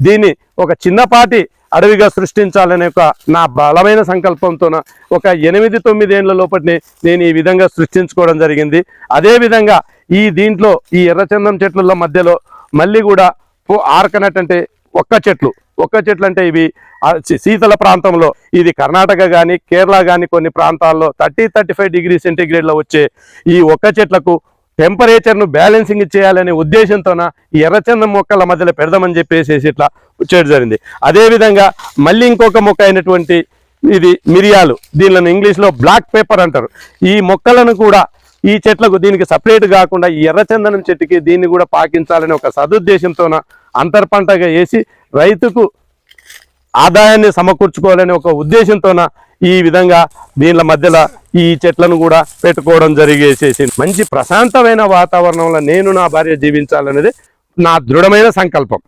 దీన్ని ఒక చిన్నపాటి అడవిగా సృష్టించాలనే ఒక నా బలమైన సంకల్పంతో ఒక ఎనిమిది తొమ్మిది ఏళ్ళ లోపటిని నేను ఈ విధంగా సృష్టించుకోవడం జరిగింది. అదే విధంగా ఈ దీంట్లో ఈ ఎర్రచందనం చెట్ల మధ్యలో మళ్ళీ కూడా ఆర్కనట్ అంటే ఒక్క చెట్లు ఒక్క చెట్లు అంటే ఇవి శీతల ప్రాంతంలో ఇది కర్ణాటక కానీ కేరళ కానీ కొన్ని ప్రాంతాల్లో థర్టీ థర్టీ ఫైవ్ డిగ్రీ సెంటీగ్రేడ్లో వచ్చే ఈ ఒక్క చెట్లకు టెంపరేచర్ను బ్యాలెన్సింగ్ చేయాలనే ఉద్దేశంతోన ఈ ఎర్రచందం మొక్కల మధ్యలో పెడదామని చెప్పేసి ఇట్లా చేయడం జరిగింది. అదేవిధంగా మళ్ళీ ఇంకొక మొక్క అయినటువంటి ఇది మిరియాలు దీనిని ఇంగ్లీష్లో బ్లాక్ పేపర్ అంటారు. ఈ మొక్కలను కూడా ఈ చెట్లకు దీనికి సపరేట్ కాకుండా ఈ ఎర్రచందనం చెట్టుకి దీన్ని కూడా పాకించాలని ఒక సదుద్దేశంతోన అంతర్ పంటగా వేసి రైతుకు ఆదాయాన్ని సమకూర్చుకోవాలనే ఒక ఉద్దేశంతోన ఈ విధంగా దీనిల మధ్యలో ఈ చెట్లను కూడా పెట్టుకోవడం జరిగేసేసింది. మంచి ప్రశాంతమైన వాతావరణంలో నేను నా భార్య జీవించాలనేది నా దృఢమైన సంకల్పం.